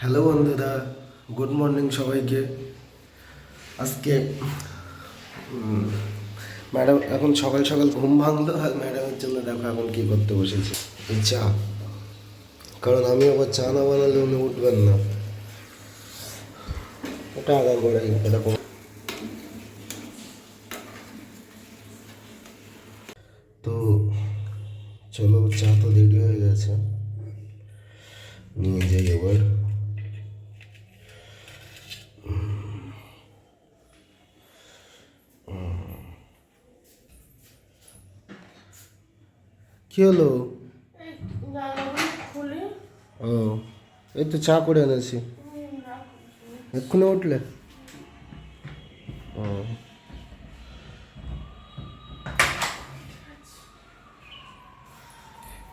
Hello বন্ধুরা। Good morning সবাইকে। আজকে ম্যাডাম এখন সকাল সকাল ঘুম ভাঙলো, আর ম্যাডামের জন্য দেখো এখন কি করতে বসেছি। এই চা। কারণ আমি আবার চা না বানালে উনি উঠবেন না। ওটা আগার করে এরকম তো, চলো চা তো রেডি হয়ে গেছে। নিয়ে যাই এবার কি হলো? ও এই তো চা করে এনেছি। এক্ষুনি উঠলে। ও।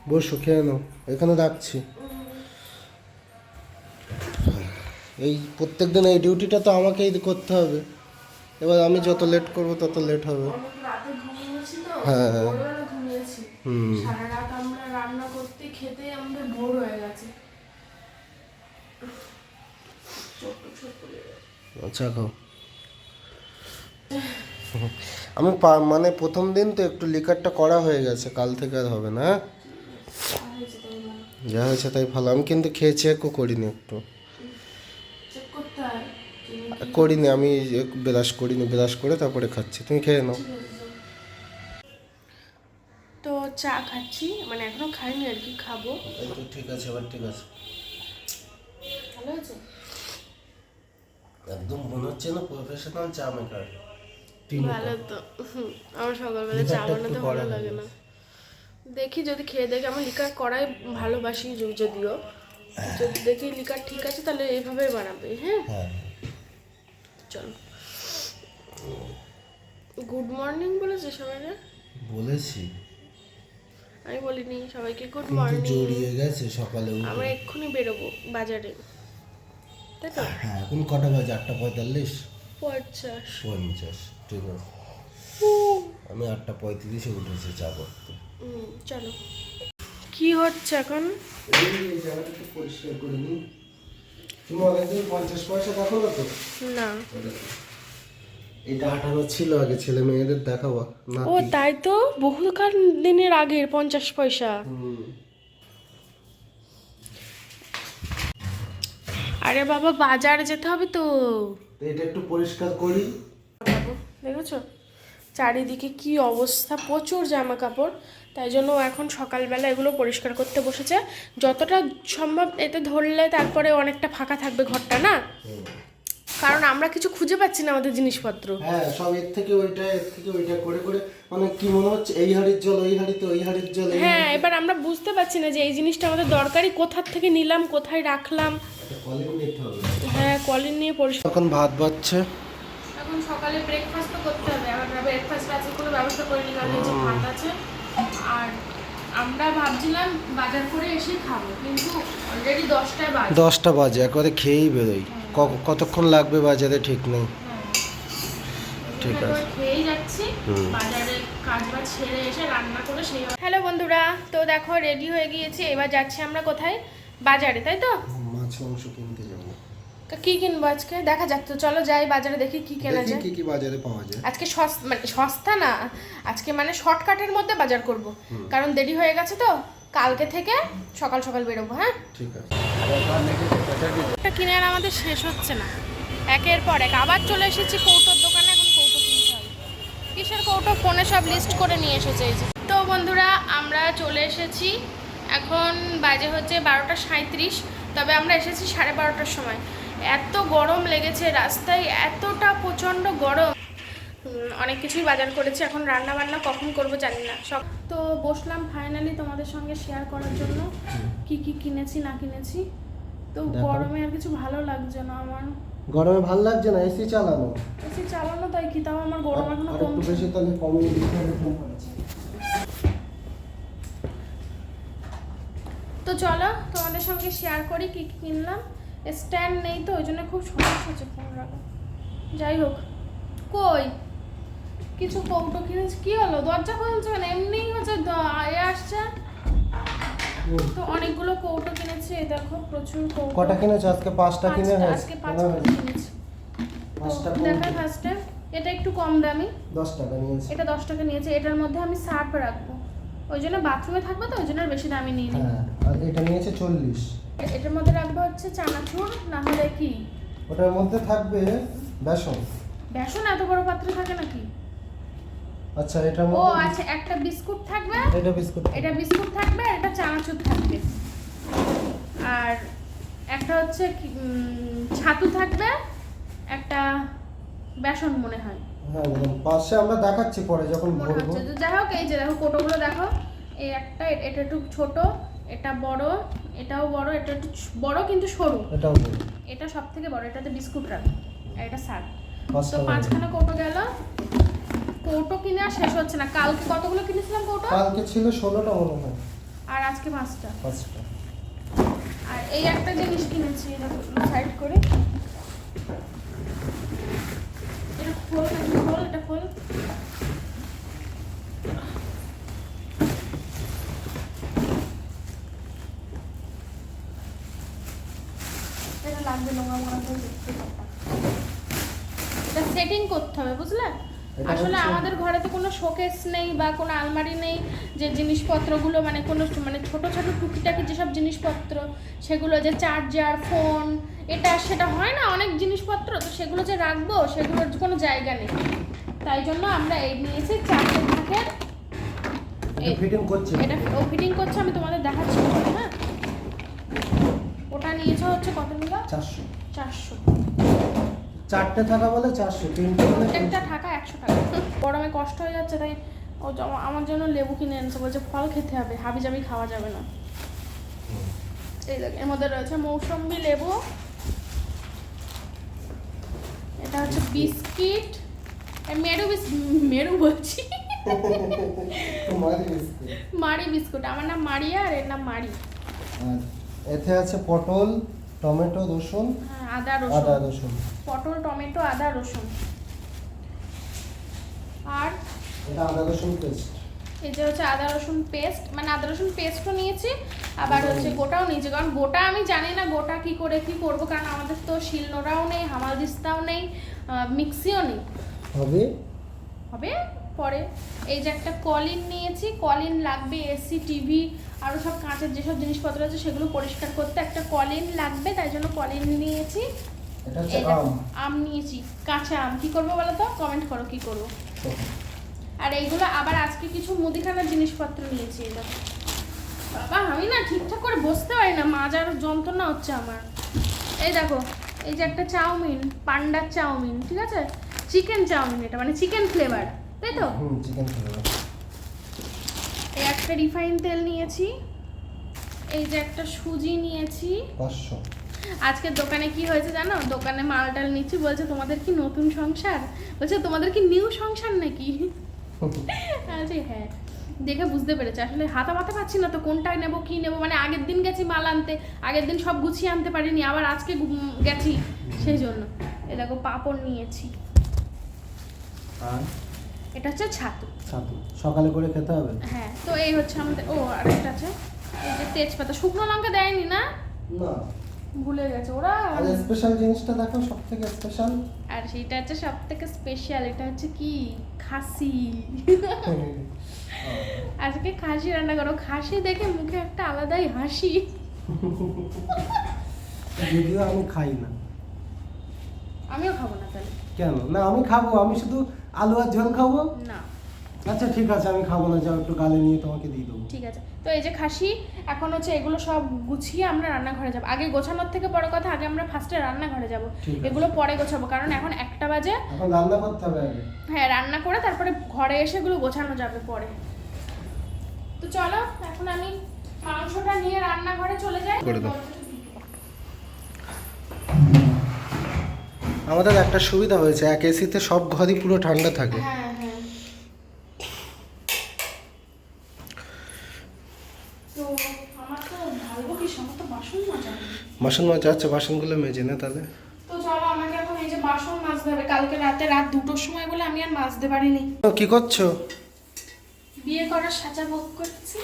বসো খেয়ে নাও। এখানে রাখছি। এই প্রত্যেক দিন এই ডিউটিটা তো আমাকেই করতে হবে। এবার আমি যত লেট করব তত লেট হবে। হ্যাঁ, হ্যাঁ। সারা রাত আমরা রান্না করতে খেতে আমাদের ভোর হয়ে গেছে। আচ্ছা খাও। আমি মানে প্রথম দিন তো একটু লিকারটা করা হয়ে গেছে কাল থেকে আর হবে না হ্যাঁ? যা হয়েছে তাই ভালো। আমি কিন্তু খেয়ে চেকও করিনি একটু। করিনি আমি ব্রাশ করিনি ব্রাশ করে তারপরে খাচ্ছি। তুমি খেয়ে নাও। চা খাচ্ছি মানে এখনও খাইনি আর কি খাব। ঠিক আছে এবার ঠিক আছে। ভালো আছে? একদম মনে হচ্ছে না প্রফেশনাল চা মেকার ভালো তো। আমার সকালবেলা চা বানাতে ভালো লাগে না। দেখি যদি খেয়ে দেখি আমার লিকার করাই ভালোবাসি যদিও। যদি দেখি লিকার ঠিক আছে তাহলে এইভাবেই বানাবে হ্যাঁ? হ্যাঁ। চলো। গুড মর্নিং বলেছে সবাইকে? বলেছি। আমি বলিনি সবাইকে গুড মর্নিং জড়িয়ে গেছে সকালে উঠে। আমরা এক্ষুনি বেরোবো বাজারে। তাই তো? হ্যাঁ এখন কটা বাজে? আটটা পঁয়তাল্লিশ? পঞ্চাশ। পঞ্চাশ ঠিক আছে। আমি আটটা পঁয়ত্রিশে উঠেছি চা করতে। হুম, চলো। কি হচ্ছে এখন? পরিষ্কার করে নিই। তুমি অনেকদিন পঞ্চাশ পয়সা দেখো না তো? না। এটা হাঁটানো ছিল আগে ছেলে মেয়েদের দেখাবো। না ও তাই তো? বহুকাল দিনের আগের পঞ্চাশ পয়সা। আরে বাবা বাজারে যেতে হবে তো। তো এটা একটু পরিষ্কার করি। দেখেছ? চারিদিকে কি অবস্থা? প্রচুর জামা কাপড় তাই জন্য এখন সকালবেলা এগুলো পরিষ্কার করতে বসেছে। যতটা সম্ভব এতে ধরলে তারপরে অনেকটা ফাঁকা থাকবে ঘরটা না? কারণ আমরা কিছু খুঁজে পাচ্ছি না আমাদের জিনিসপত্র। হ্যাঁ সব এর থেকে ওইটা এর থেকে ওইটা করে করে মানে কি মনে হচ্ছে এই হাড়ির জল ওই হাড়িতে ওই হাড়ির জল হ্যাঁ এবার আমরা বুঝতে পারছি না যে এই জিনিসটা আমাদের দরকারি কোথার থেকে নিলাম কোথায় রাখলাম। হ্যাঁ কলিন নিয়ে পরিষ্কার এখন ভাত বাচ্ছে এখন সকালে ব্রেকফাস্ট তো করতে হবে ব্রেকফাস্ট আছে কোনো ব্যবস্থা করিনি কারণ এই যে ভাত আছে। আর আমরা ভাবছিলাম বাজার করে এসে খাব কিন্তু অলরেডি দশটায় বাজে। দশটা বাজে একবারে খেয়েই বেরোই। ক- কতক্ষণ লাগবে বাজারে? ঠিক নেই। ঠিক আছে। যাচ্ছি। বাজারে কাজ বাজ ছেড়ে এসে রান্না করে সেই হ্যালো বন্ধুরা তো দেখো রেডি হয়ে গিয়েছি। এবার যাচ্ছি আমরা কোথায়? বাজারে তাই তো? মাছ মাংস কিনতে যাব। কি কিনবো আজকে? দেখা যাক তো চলো যাই বাজারে দেখি কি কেনা যায়। কি কি বাজারে পাওয়া যায়। আজকে সস- মানে সস্তা না আজকে মানে শর্টকাটের মধ্যে বাজার করব। কারণ দেরি হয়ে গেছে তো। কালকে থেকে সকাল সকাল বেরোবো হ্যাঁ? ঠিক আছে। এটা কিনে আর আমাদের শেষ হচ্ছে না। একের পর এক। আবার চলে এসেছি কৌটোর দোকানে এখন কৌটো কিনতে হবে। কিসের কৌটো? ফোনে সব লিস্ট করে নিয়ে এসেছে এই যে। তো বন্ধুরা আমরা চলে এসেছি। এখন বাজে হচ্ছে বারোটা সাঁত্রিশ তবে আমরা এসেছি সাড়ে বারোটার সময়। এত গরম লেগেছে রাস্তায় এতটা প্রচণ্ড গরম। অনেক কিছুই বাজার করেছি। এখন রান্না বান্না কখন করব জানি না। সব তো বসলাম ফাইনালি তোমাদের সঙ্গে শেয়ার করার জন্য। কি কি কিনেছি না কিনেছি। তো গরমে আর কিছু ভালো লাগছে না আমার। গরমে ভালো লাগছে না এসি চালানো। এসি চালানো তাই কি? তাও আমার গরম এখনও কম একটু বেশি তাহলে কমিয়ে দিতে হবে তো চলো তোমাদের সঙ্গে শেয়ার করি কি কি কিনলাম। স্ট্যান্ড নেই তো ওই জন্য খুব সমস্যা হচ্ছে ফোন রাখা যাই হোক। কই? কিছু কৌটো কিনেছি কি হলো? দরজা খুলছে কেন এমনিই হচ্ছে এ আসছে। তো অনেকগুলো কৌটো কিনেছি দেখো প্রচুর কৌটো। কটা কিনেছো? আজকে পাঁচটা কিনে পাঁচটা, হয়েছে? আজকে পাঁচ কেনা কিনেছি। পাঁচটা দেখা ফার্স্টে এটা একটু কম দামি। দশ টাকা নিয়েছি। এটা দশ টাকা নিয়েছে এটার মধ্যে আমি সার্ফ রাখব। ওই জন্য বাথরুমে থাকব তো ওই জন্য বেশি দামি নিয়ে নিই। হ্যাঁ আর এটা নিয়েছে চল্লিশ। এটার মধ্যে রাখব হচ্ছে চানাচুর না হলে কি? ওটার মধ্যে থাকবে বেসন। বেসন এত বড় পাত্রে থাকে নাকি? আচ্ছা এটা ও আচ্ছা একটা বিস্কুট থাকবে? এটা বিস্কুট এটা বিস্কুট থাকবে আর একটা চানাচুর থাকবে। আর একটা হচ্ছে ছাতু থাকবে একটা বেসন মনে হয়। হ্যাঁ পাশে আমরা দেখাচ্ছি পরে যখন মনে ভরবো যাই হোক এই যে দেখো কোটোগুলো দেখো। এই একটা এটা একটু ছোট এটা বড় এটাও বড় এটা একটু বড় কিন্তু সরু। এটাও বলুন এটা সব থেকে বড় এটাতে বিস্কুট রাখবে আর এটা পাঁচটা তো। পাঁচখানা কৌটো গেল। কৌটো কিনে আর শেষ হচ্ছে না। কালকে কতগুলো কিনেছিলাম কৌটো? কালকে ছিল ষোলোটা মনে হয় আর আজকে পাঁচটা। পাঁচটা। আর এই একটা জিনিস কিনেছি এটা সাইড করে। এটা খোল এটা খোল এটা খোল এটা লাগবে নোংরা মোড়া করে দেখতে পাতা। এটা সেটিং করতে হবে বুঝলে এটা আসলে আমাদের ঘরে তো কোনো শোকেস নেই বা কোনো আলমারি নেই যে জিনিসপত্রগুলো মানে কোনো মানে ছোট ছোট টুকিটাকি যেসব জিনিসপত্র সেগুলো যে চার্জার ফোন এটা সেটা হয় না অনেক জিনিসপত্র তো সেগুলো যে রাখব সেগুলোর কোনো জায়গা নেই। তাই জন্য আমরা এই নিয়েছি চারটে থাকের। ফিটিং করছে। এটা ও ফিটিং করছে আমি তোমাদের দেখাচ্ছি। হ্যাঁ। ওটা নিয়েছে হচ্ছে কত নিল চারশো। চারশো। চারটে থাকা বলে চারশো তিনটে বলে প্রত্যেকটা টাকা একশো টাকা। গরমে কষ্ট হয়ে যাচ্ছে তাই ও আমার জন্য লেবু কিনে এনেছে বলছে ফল খেতে হবে হাবি জাবি খাওয়া যাবে না। এই দেখ এর মধ্যে রয়েছে মৌসম্বি লেবু। এটা হচ্ছে বিস্কিট। মেরু মেরু বলছি। মারি বিস্কুট। আমার নাম মারিয়া আর এর নাম মারি। এতে আছে পটল টমেটো রসুন হ্যাঁ আদা আদা রসুন। রসুন পটল টমেটো আদা রসুন। আর এটা আদা রসুন পেস্ট। এই যে হচ্ছে আদা রসুন পেস্ট। মানে আদা রসুন পেস্টও নিয়েছি আবার হচ্ছে গোটাও নিয়েছি। কারণ গোটা আমি জানি না গোটা কি করে কি করব কারণ আমাদের তো শিলনোড়াও নেই হামাল দিস্তাও নেই মিক্সিও নেই। হবে? হবে? পরে। এই যে একটা কলিন নিয়েছি কলিন লাগবে এসি টিভি আরও সব কাঁচের যেসব জিনিসপত্র আছে সেগুলো পরিষ্কার করতে। একটা কলিন লাগবে তাই জন্য কলিন নিয়েছি। এই দেখো, আম। আম নিয়েছি কাঁচা আম। কি করব বলো তো? কমেন্ট করো কি করব। আর এইগুলো আবার আজকে কিছু মুদিখানার জিনিসপত্র নিয়েছি এটা বাবা আমি না ঠিকঠাক করে বসতে পারি না মাজার যন্ত্রণা হচ্ছে আমার। এই দেখো এই যে একটা চাউমিন পান্ডার চাউমিন ঠিক আছে? চিকেন চাউমিন এটা মানে চিকেন ফ্লেভার তাই তো? চিকেন এই একটা রিফাইন তেল নিয়েছি এই যে একটা সুজি নিয়েছি। পাঁচশো। আজকে দোকানে কি হয়েছে জানো? দোকানে মাল টাল নিচ্ছি বলছে তোমাদের কি নতুন সংসার? বলছে তোমাদের কি নিউ সংসার নাকি? আচ্ছা হ্যাঁ। দেখে বুঝতে পেরেছে। আসলে হাতা মাথা পাচ্ছি না তো কোনটা নেব কি নেব? মানে আগের দিন গেছি মাল আনতে আগের দিন সব গুছিয়ে আনতে পারিনি আবার আজকে গেছি। সেই জন্য। এ দেখো পাপড় নিয়েছি। আর? এটা হচ্ছে ছাতু। ছাতু। সকালে করে খেতে হবে? হ্যাঁ তো এই হচ্ছে আমাদের ও আরেকটা আছে। এই যে তেজপাতা শুকনো লঙ্কা দেয়নি না? না। ভুলে গেছে ওরা। আর স্পেশাল জিনিসটা দেখো সব থেকে স্পেশাল আর সেইটা হচ্ছে সব থেকে স্পেশাল এটা হচ্ছে কি? খাসি। আজকে খাসি রান্না করো। খাসি দেখে মুখে একটা আলাদাই হাসি। যদিও আমি খাই না। আমিও খাব না তাহলে। কেন? না আমি খাব। আমি শুধু আলু আর ঝোল খাব? না। আচ্ছা ঠিক আছে আমি খাব না যাও একটু গালে নিয়ে তোমাকে দিয়ে দেবো। ঠিক আছে। তো এই যে খাসি এখন হচ্ছে এগুলো সব গুছিয়ে আমরা রান্নাঘরে যাব। আগে গোছানোর থেকে বড় কথা আগে আমরা ফার্স্টে রান্নাঘরে যাব। এগুলো পরে গোছাবো কারণ এখন একটা বাজে। এখন রান্না করতে হবে আগে। হ্যাঁ রান্না করে তারপরে ঘরে এসে এগুলো গোছানো যাবে পরে। তো চলো এখন আমি মাংসটা নিয়ে রান্নাঘরে চলে যাই। করে দাও। আমাদের একটা সুবিধা হয়েছে এক এসিতে সব ঘরই পুরো ঠান্ডা থাকে। হ্যাঁ হ্যাঁ। বাসন মাজা আছে বাসনগুলো মেজে না তাহলে। তো চলো আমাকে এখন এই যে বাসন মাজতে হবে। কালকে রাতে রাত দুটোর সময় বলে আমি আর মাজতে পারিনি। কি করছ? বিয়ে করার সাজা ভোগ করছি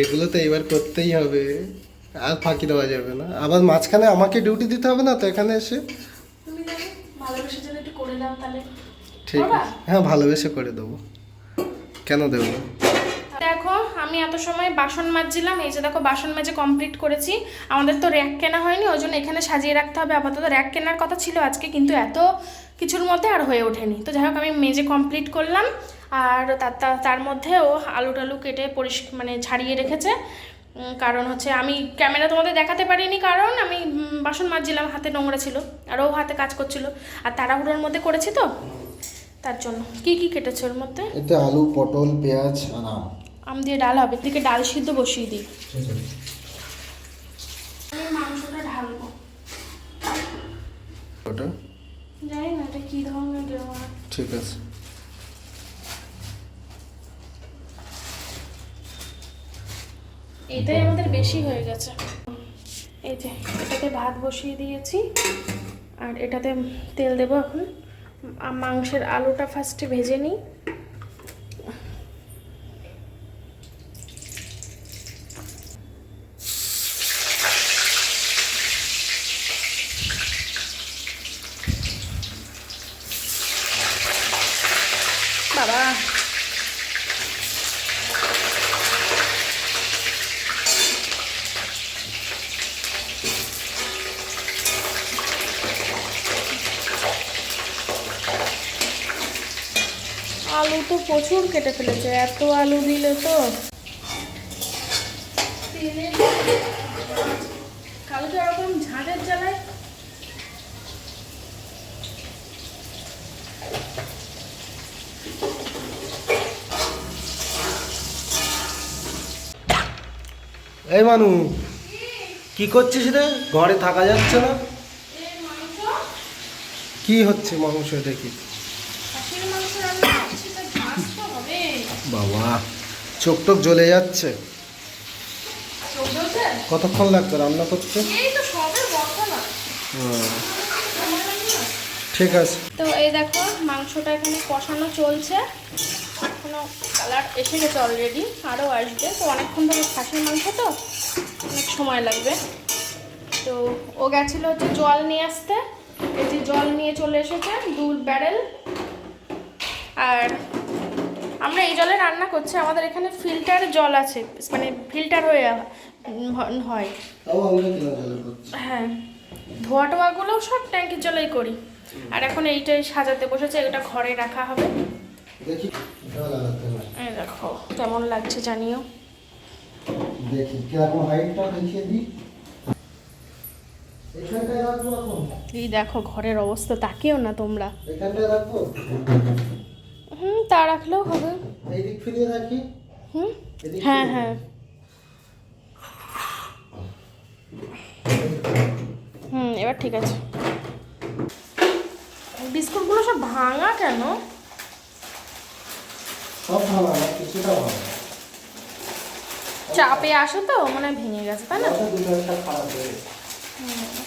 এগুলো তো এবার করতেই হবে। আর ফাঁকি দেওয়া যাবে না। আবার মাঝখানে আমাকে ডিউটি দিতে হবে না তো এখানে এসে? ঠিক আছে। হ্যাঁ ভালোবেসে করে দেবো। কেন দেবো দেখো আমি এত সময় বাসন মাজছিলাম এই যে দেখো বাসন মাজে কমপ্লিট করেছি। আমাদের তো র্যাক কেনা হয়নি ওই জন্য এখানে সাজিয়ে রাখতে হবে। আপাতত র্যাক কেনার কথা ছিল আজকে কিন্তু এত কিছুর মধ্যে আর হয়ে ওঠেনি। তো যাই হোক আমি মেজে কমপ্লিট করলাম। আর তার মধ্যেও আলু টালু কেটে পরিষ্কার মানে ছাড়িয়ে রেখেছে। কারণ হচ্ছে আমি ক্যামেরা তোমাদের দেখাতে পারিনি কারণ আমি বাসন মাজছিলাম হাতে নোংরা ছিল আর ও হাতে কাজ করছিল আর তাড়াহুড়োর মধ্যে করেছি তো? তার জন্য। কি কি কেটেছে ওর মধ্যে? এতে আলু পটল পেঁয়াজ আর আম। আম দিয়ে ডাল হবে এদিকে ডাল সিদ্ধ বসিয়ে দিই। আমি মাংসটা ঢালবো। ওটা? জানি না এটা কি ধরনের ঠিক আছে। এটাই আমাদের বেশি হয়ে গেছে। এই যে, এটাতে ভাত বসিয়ে দিয়েছি। আর এটাতে তেল দেবো এখন। মাংসের আলুটা ফার্স্টে ভেজে নিই। বাবা আলু তো প্রচুর কেটে ফেলেছে এত আলু দিলে তো। কালকে ওরকম ঝাঁটের জ্বালায়। এই মানু কি করছিস রে? ঘরে থাকা যাচ্ছে না? কি হচ্ছে মাংস দেখি খাসির মাংস রান্না করছি তো ঝাঁজ তো হবে বাবা চোখ টোক জ্বলে যাচ্ছে। কতক্ষণ লাগবে রান্না করতে? এই তো সবে না। ঠিক আছে। তো এই দেখো মাংসটা এখানে কষানো চলছে। এখনও কালার এসে গেছে অলরেডি আরও আসবে। তো অনেকক্ষণ ধরে খাসির মাংস তো অনেক সময় লাগবে। তো ও গেছিল হচ্ছে জল নিয়ে আসতে। এই যে জল নিয়ে চলে এসেছে দু ব্যারেল। আর আমরা এই জলে রান্না করছি আমাদের এখানে ফিল্টার জল আছে মানে ফিল্টার হয়ে হয়। হ্যাঁ ধোয়া টোয়াগুলোও সব ট্যাঙ্কের জলেই করি। আর এখন এইটাই সাজাতে বসেছে এটা ঘরে রাখা হবে। দেখি এই কেমন লাগছে জানিও। এই দেখো ঘরের অবস্থা তাকেও না তোমরা। তা রাখলেও হবে। ফিরিয়ে রাখি। হুম? হ্যাঁ হ্যাঁ। হুম এবার ঠিক আছে। বিস্কুটগুলো সব ভাঙা কেন? সব কিছুটা চাপে আসে তো মানে ভেঙে গেছে তাই না ওটা দুটো একটা খারাপ হয়ে গেছে। বিস্কুটটা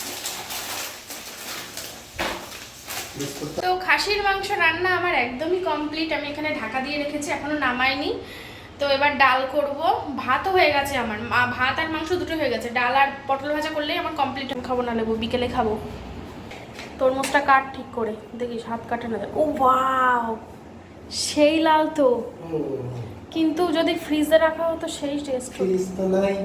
তো খাসির মাংস রান্না আমার একদমই কমপ্লিট আমি এখানে ঢাকা দিয়ে রেখেছি এখনও নামাইনি। তো এবার ডাল করব। ভাতও হয়ে গেছে আমার। ভাত আর মাংস দুটো হয়ে গেছে। ডাল আর পটল ভাজা করলেই আমার কমপ্লিট আমি খাব না লেবু বিকেলে খাব। তরমুজটা কাট ঠিক করে। দেখিস হাত কাটে না। ও ওয়াও সেই লাল তো। কিন্তু যদি ফ্রিজে রাখা হতো সেই টেস্ট ফ্রিজ তো নাই।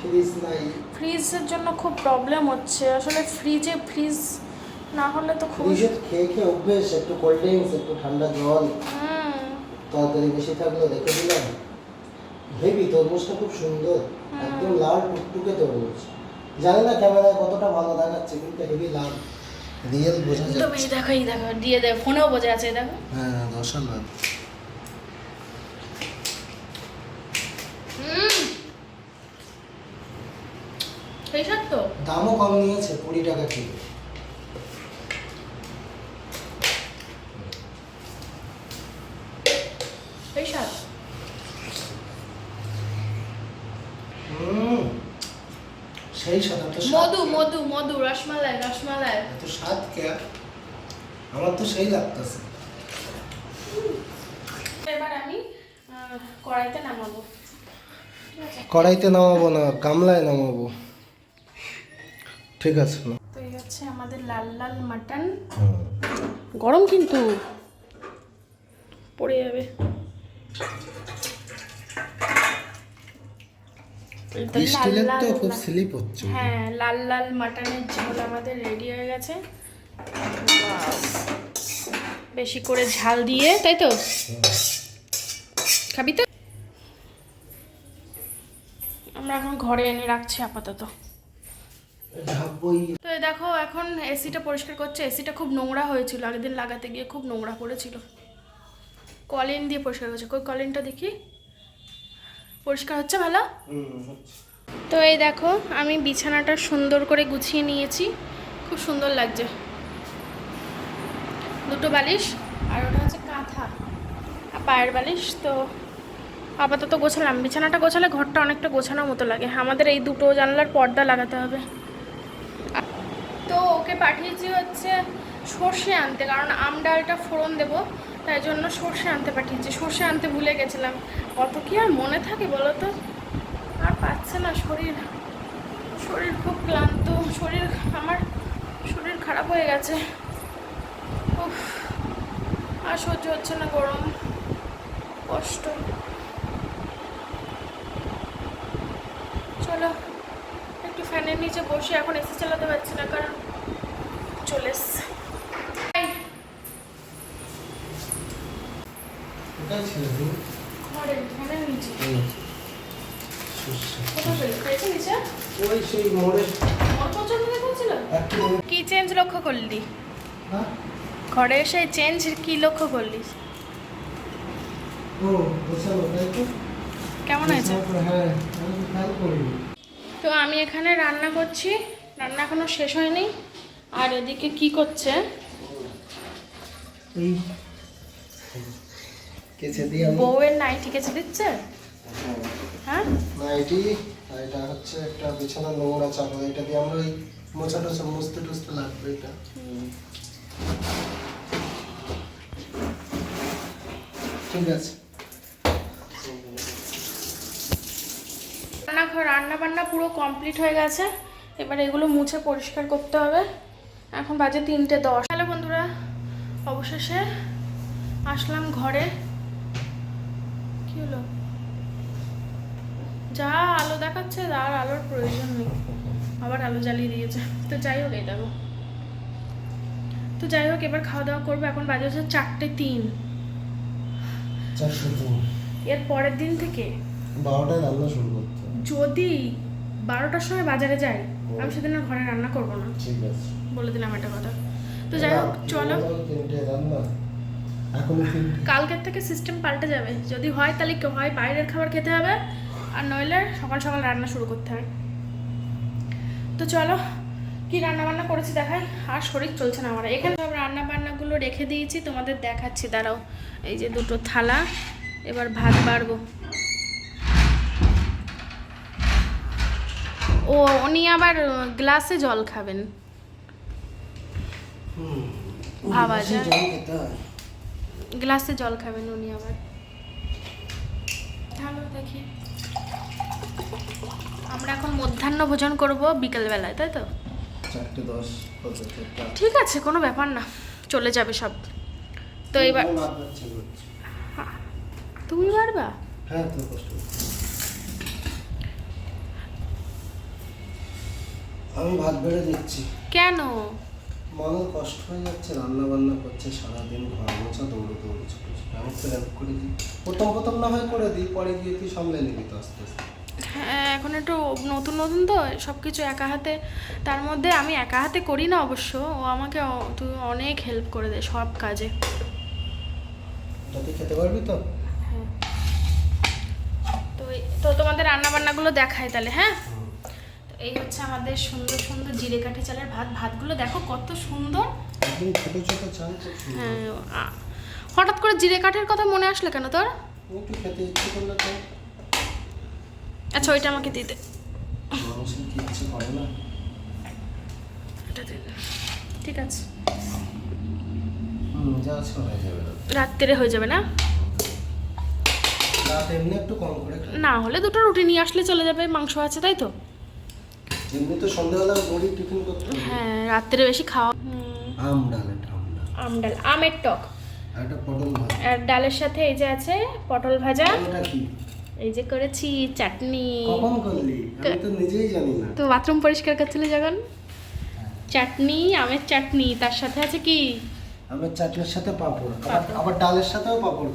ফ্রিজ নাই ফ্রিজের জন্য খুব প্রবলেম হচ্ছে। আসলে ফ্রিজে ফ্রিজ না হলে তো খুব ফ্রিজে খেয়ে খেয়ে অভ্যেস একটু কোল্ড ড্রিঙ্কস একটু ঠান্ডা জল। তরকারি বেশি থাকলে রেখে দিলাম। হেভি তরমুজটা খুব সুন্দর। একদম লাল টুকটুকে তরমুজ। জানি না ক্যামেরায় কতটা ভালো দেখাচ্ছে কিন্তু হেভি লাল। রিয়েল বোঝা তো যাচ্ছে। এই দেখো এই দেখো দিয়ে দে ফোনেও বোঝা আছে দেখো। হ্যাঁ দশাল সব তো দামও কম নিয়েছে কুড়ি টাকা কিলো। সেই স্বাদ হুম সেই সাদা তো মধু মধু মধু রসমালাই রসমালাই। এত স্বাদ কে? আমার তো সেই লাগতেছে। এবার আমি আহ, কড়াইতে নামাবো। কড়াইতে নামাবো না গামলায় নামাবো। ঠিক আছে তো এই হচ্ছে আমাদের লাল লাল মাটন। গরম কিন্তু। পড়ে যাবে। তো খুব স্লিপ হচ্ছে হ্যাঁ লাল লাল মাটনের ঝোল আমাদের রেডি হয়ে গেছে। বেশি করে ঝাল দিয়ে তাই তো? খাবি তো? আমরা এখন ঘরে এনে রাখছি আপাতত। তো দেখো এখন এসিটা পরিষ্কার করছে। এসিটা খুব নোংরা হয়েছিল। আগের দিন লাগাতে গিয়ে খুব নোংরা পড়েছিল। কলিন দিয়ে পরিষ্কার করছে। কই কলিনটা দেখি? পরিষ্কার হচ্ছে ভালো? তো এই দেখো আমি বিছানাটা সুন্দর করে গুছিয়ে নিয়েছি। খুব সুন্দর লাগছে। দুটো বালিশ আর ওটা হচ্ছে কাঁথা। আর পায়ের বালিশ তো আপাতত গোছালাম। বিছানাটা গোছালে ঘরটা অনেকটা গোছানোর মতো লাগে। আমাদের এই দুটো জানলার পর্দা লাগাতে হবে। তো পাঠিয়েছি হচ্ছে সর্ষে আনতে, কারণ আম ডালটা ফোড়ন দেবো, তাই জন্য সর্ষে আনতে পাঠিয়েছি। সর্ষে আনতে ভুলে গেছিলাম। অত কি আর মনে থাকে বলো তো? আর পাচ্ছে না শরীর। শরীর খুব ক্লান্ত। শরীর আমার শরীর খারাপ হয়ে গেছে। উফ, আর সহ্য হচ্ছে না গরম। কষ্ট। চলো, একটু ফ্যানের নিচে বসে, এখন এসি চালাতে পারছি না, কারণ চলে এসছে। কি চেঞ্জ লক্ষ্য করলি? হ্যাঁ? ঘরে এসে চেঞ্জ কি লক্ষ্য করলি? কেমন হয়েছে? হ্যাঁ তো আমি এখানে রান্না করছি। রান্না এখনও শেষ হয়নি। আর এদিকে কি করছে? কেচে দিয়ে বউয়ের নাইটি কেচে দিচ্ছে? হ্যাঁ? নাইটি আর এটা হচ্ছে একটা বিছানা নোংরা চাদর। এটা দিয়ে আমরা ওই মোছা টোছা মুছতে টুছতে লাগবে এটা। ঠিক আছে। রান্নাঘর রান্না বান্না পুরো কমপ্লিট হয়ে গেছে। এবার এগুলো মুছে পরিষ্কার করতে হবে। এখন বাজে তিনটে দশ। হ্যালো বন্ধুরা অবশেষে আসলাম ঘরে। কি হলো? যা আলো দেখাচ্ছে আর আলোর প্রয়োজন নেই। আবার আলো জ্বালিয়ে দিয়েছে। তো যাই হোক এই দেখো। তো যাই হোক এবার খাওয়া দাওয়া করব। এখন বাজে হচ্ছে চারটে তিন। এর পরের দিন থেকে বারোটায় রান্না শুরু করতে যদি বারোটার সময় বাজারে যাই আমি সেদিন আর ঘরে রান্না করব না। ঠিক আছে। বলে দিলাম একটা কথা। তো যাই হোক, চলো। কালকের থেকে সিস্টেম পাল্টে যাবে। যদি হয় তাহলে হয়? বাইরের খাবার খেতে হবে, আর নইলে সকাল সকাল রান্না শুরু করতে হবে। তো চলো, কি রান্না বান্না করেছি দেখাই? আর শরীর চলছে না আমার। এখানে সব রান্না বান্নাগুলো রেখে দিয়েছি, তোমাদের দেখাচ্ছি, দাঁড়াও। এই যে দুটো থালা, এবার ভাত বাড়বো। ও, উনি আবার গ্লাসে জল খাবেন। ভাবা যায়। হয়। গ্লাসে জল খাবেন উনি আবার। ভালো দেখি। আমরা এখন মধ্যাহ্ন ভোজন করব বিকেলবেলায় তাই তো? ঠিক আছে কোনো ব্যাপার না। চলে যাবে সব। তো এবার করছি। তুমি পারবা হ্যাঁ। আমি ভাত বেড়ে দিচ্ছি। কেন? মামার কষ্ট হয়ে যাচ্ছে রান্না বান্না করছে সারাদিন ঘর মোছা দৌড়ে দৌড়ে ছোট ছোট আমি তো হেল্প করে দিই। প্রথম প্রথম না হয় করে দিই পরে গিয়ে তুই সামলে নিবি তো আস্তে আস্তে। হ্যাঁ এখন একটু নতুন নতুন তো সব কিছু একা হাতে তার মধ্যে আমি একা হাতে করি না অবশ্য ও আমাকে তুই অনেক হেল্প করে দেয় সব কাজে। তুই খেতে পারবি তো? তো তোমাদের রান্না বান্নাগুলো দেখায় তাহলে হ্যাঁ? এই হচ্ছে আমাদের সুন্দর সুন্দর জিরে কাঠি চালের ভাত। ভাতগুলো দেখো কত সুন্দর। একদম ছোট ছোট চাল হ্যাঁ হঠাৎ করে জিরে কাঠের কথা মনে আসলো কেন তোর? একটু খেতে ইচ্ছে করলে তো। আচ্ছা ওইটা আমাকে দিতে দে। ঠিক আছে। রাত্রে হয়ে যাবে না? না হলে দুটো রুটি নিয়ে আসলে চলে যাবে মাংস আছে তাই তো? এমনি তো সন্ধ্যাবেলা টিফিন করতে হ্যাঁ রাত্রে বেশি খাওয়া আম ডাল আম ডাল। আমের টক। আর একটা পটল ভাত আর ডালের সাথে এই যে আছে পটল ভাজা। ওটা কি? এই যে করেছি চাটনি। কখন করলি? আমি তো নিজেই জানি না। তো বাথরুম পরিষ্কার করছিলে যখন? চাটনি আমের চাটনি তার সাথে আছে কি? আমার চাটনির সাথে পাঁপড়। আবার ডালের সাথেও পাঁপড়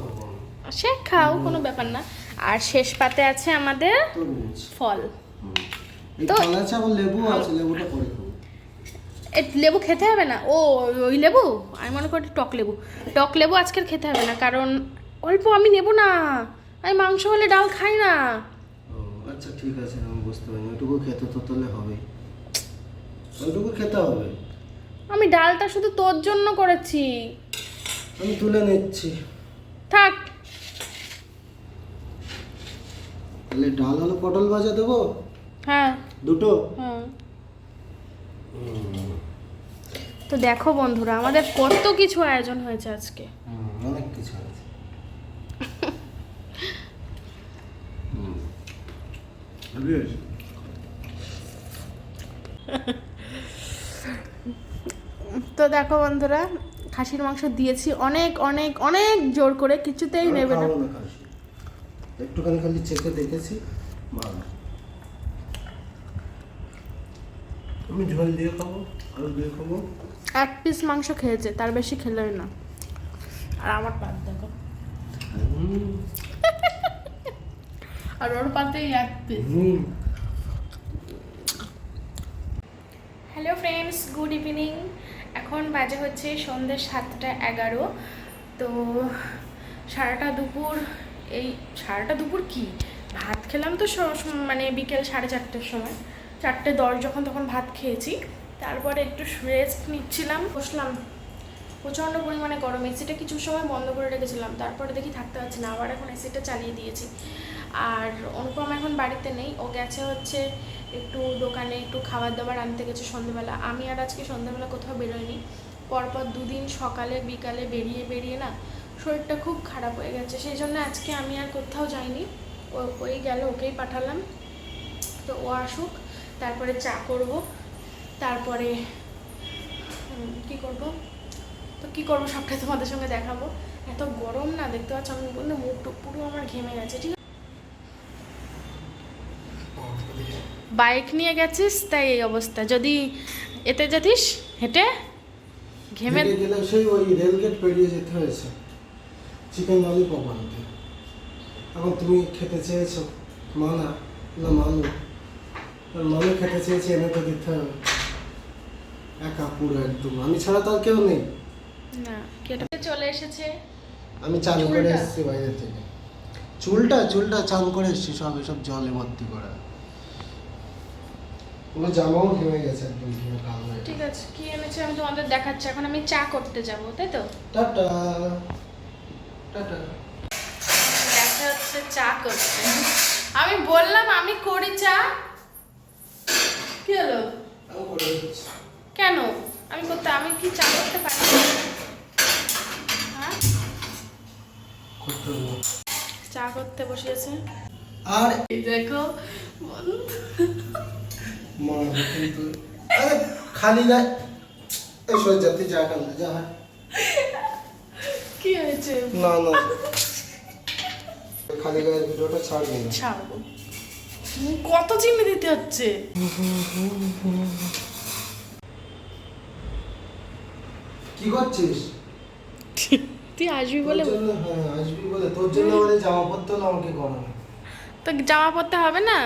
সে খাও কোনো ব্যাপার না। আর শেষ পাতে আছে আমাদের ফল। তো- লেবু আছে লেবুটা পরে লেবু খেতে হবে না? ও ওই লেবু? আমি মনে করি টক লেবু। টক লেবু আজকের খেতে হবে না কারণ অল্প আমি নেব না। আমি মাংস হলে ডাল খাই না। ও আচ্ছা ঠিক আছে আমি বুঝতে পারি ওইটুকু খেতে তো তাহলে হবে ওইটুকু খেতে হবে। আমি ডালটা শুধু তোর জন্য করেছি। আমি তুলে নিচ্ছি। থাক। তাহলে ডাল হলো পটল ভাজা দেবো? হ্যাঁ। দুটো? হ্যাঁ তো দেখো বন্ধুরা আমাদের কত কিছু আয়োজন হয়েছে আজকে। অনেক কিছু তো দেখো বন্ধুরা খাসির মাংস দিয়েছি অনেক অনেক অনেক জোর করে কিছুতেই নেবে না। একটুখানি খালি চেখে দেখেছি ভালো আমি ঝোল দিয়ে খাব আলু দিয়ে খাব। এক পিস মাংস খেয়েছে তার বেশি খেলেই না। আর আমার পাত দেখো। আর ওর পাতেই এক piece. Hello friends good evening এখন বাজে হচ্ছে সন্ধ্যে সাতটা এগারো। তো সারাটা দুপুর এই সারাটা দুপুর কি? ভাত খেলাম তো মানে বিকেল সাড়ে চারটের সময়। চারটে দশ যখন তখন ভাত খেয়েছি। তারপরে একটু রেস্ট নিচ্ছিলাম। বসলাম। প্রচণ্ড পরিমাণে গরম। এসিটা কিছু সময় বন্ধ করে রেখেছিলাম। তারপরে দেখি থাকতে পারছি না। আবার এখন এসিটা চালিয়ে দিয়েছি। আর অনুপম এখন বাড়িতে নেই। ও গেছে হচ্ছে একটু দোকানে একটু খাবার দাবার আনতে গেছে সন্ধ্যেবেলা আমি আর আজকে সন্ধ্যেবেলা কোথাও বেরোয়নি পরপর দুদিন সকালে, বিকালে বেরিয়ে বেরিয়ে না শরীরটা খুব খারাপ হয়ে গেছে। সেই জন্য আজকে আমি আর কোথাও যাইনি। ওই গেল, ওকেই পাঠালাম। তো ও আসুক। তারপরে চা করব। তারপরে কি করব? তো কি করব সবটাই তোমাদের সঙ্গে দেখাবো। এত গরম না, দেখতে পাচ্ছ আমি বললে মুখ টুক পুরো আমার ঘেমে গেছে, ঠিক বাইক নিয়ে গেছিস, তাই এই অবস্থা। যদি এতে যেতিস, হেঁটে ঘেমে গেলে সেই ওই রেলগেট পেরিয়ে যেতে হয়েছে, চিকেন ললিপপ আনতে। এখন তুমি খেতে চেয়েছো মানা না মানু মানু খেতে চেয়েছে এনে তো দিতে হবে। একা পুরো একদম। আমি ছাড়া তো আর কেউ নেই। না কেটে চলে এসেছে। আমি চান করে? এসেছি বাইরে থেকে। চুলটা চুলটা চান করে এসেছি সব এসব জলে ভর্তি করা। পুরো জামাও ঘেমে গেছে একদম ঘেমে কালো হয়ে ঠিক আছে কি এনেছে আমি তোমাদের দেখাচ্ছি। এখন আমি চা করতে যাব তাই তো? টাটা। টাটা। দেখা হচ্ছে চা করতে। আমি বললাম আমি করি চা। কি হলো? কেন? আমি করতে আমি কি চা করতে পারি? হ্যাঁ? চা করতে বসিয়েছে। আর দেখো খালি গায়ে এই সরে যা তুই যা কাল যা। কি হয়েছে? না না। খালি গায়ের ভিডিওটা ছাড়বি না। ছাড়বো। কত চিনি দিতে হচ্ছে? কি করছিস? তুই আসবি বলে? তোর জন্য হ্যাঁ আসবি বলে। তোর জন্য আমাদের জামা পড়তে হলো আমাকে গরম তো জামা পরতে হবে না?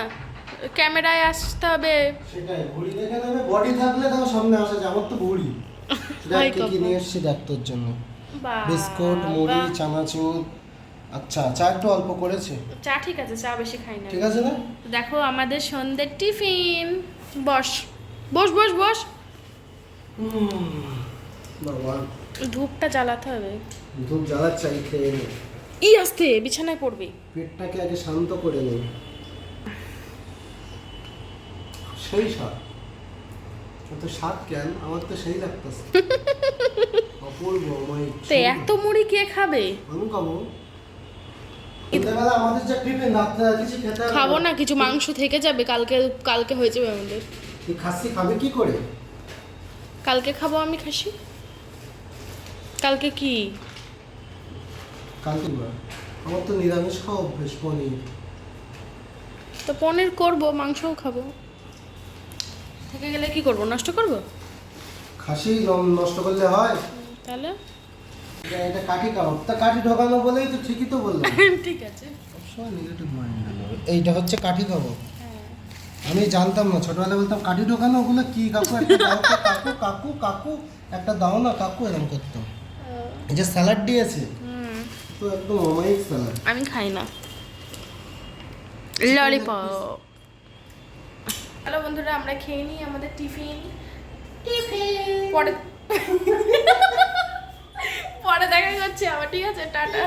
ক্যামেরায় আসতে হবে। সেটাই ভুড়ি দেখে নেবে বডি থাকলে তাও সামনে আসা যায়। আমার তো ভুড়ি দেখ কি কি নিয়ে এসছি দেখ তোর জন্য। বিস্কুট মুড়ি চানাচুর আচ্ছা চা একটু অল্প করেছে? চা ঠিক আছে চা বেশি খাই না। ঠিক আছে না? দেখো আমাদের সন্ধ্যের টিফিন। বস বস বস বস। বাবা। ধূপটা জ্বালাতে হবে। ধূপ জ্বালার চাই খেয়ে নে। ই আসতে বিছানায় পড়বে। পেটটাকে আগে শান্ত করে নে। সেই স্বাদ। তো স্বাদ কেন? আমার তো সেই লাগতেছে। অপূর্ব তো এত মুড়ি কে খাবে? আমি খাব। আমাদের যে টিফিন রাত্রে কিছু খেতে খাব না কিছু মাংস থেকে যাবে কালকে কালকে হয়ে যাবে আমাদের। তুই খাসি খাবে কি করে? কালকে খাব আমি খাসি। কালকে কি? কালকে আমার তো নিরামিষ খাওয়া অভ্যেস পনির। তো পনির করব মাংসও খাব। থেকে গেলে কি করব? নষ্ট করব? খাসি নষ্ট করলে হয়। তাহলে? এটা- কাঠি কাবাব। তা কাঠি ঢোকানো বলেই তো ঠিকই তো বললাম। ঠিক আছে। সবসময় নেগেটিভ মাইন্ড এইটা হচ্ছে কাঠি কাবাব। আমি জানতাম না ছোটবেলায় বলতাম কাঠি ঢোকানো ওগুলো কি কাকু? একটা দাও কাকু কাকু কাকু একটা দাও না কাকু এরকম করতাম এই যে স্যালাড দিয়েছে। হুম। তো একদম অমায়িক স্যালাড। আমি খাই না। ললিপপ। হ্যালো বন্ধুরা আমরা খেয়ে নিই আমাদের টিফিন। টিফিন। পরে পরে দেখা করছি আবার ঠিক আছে টাটা।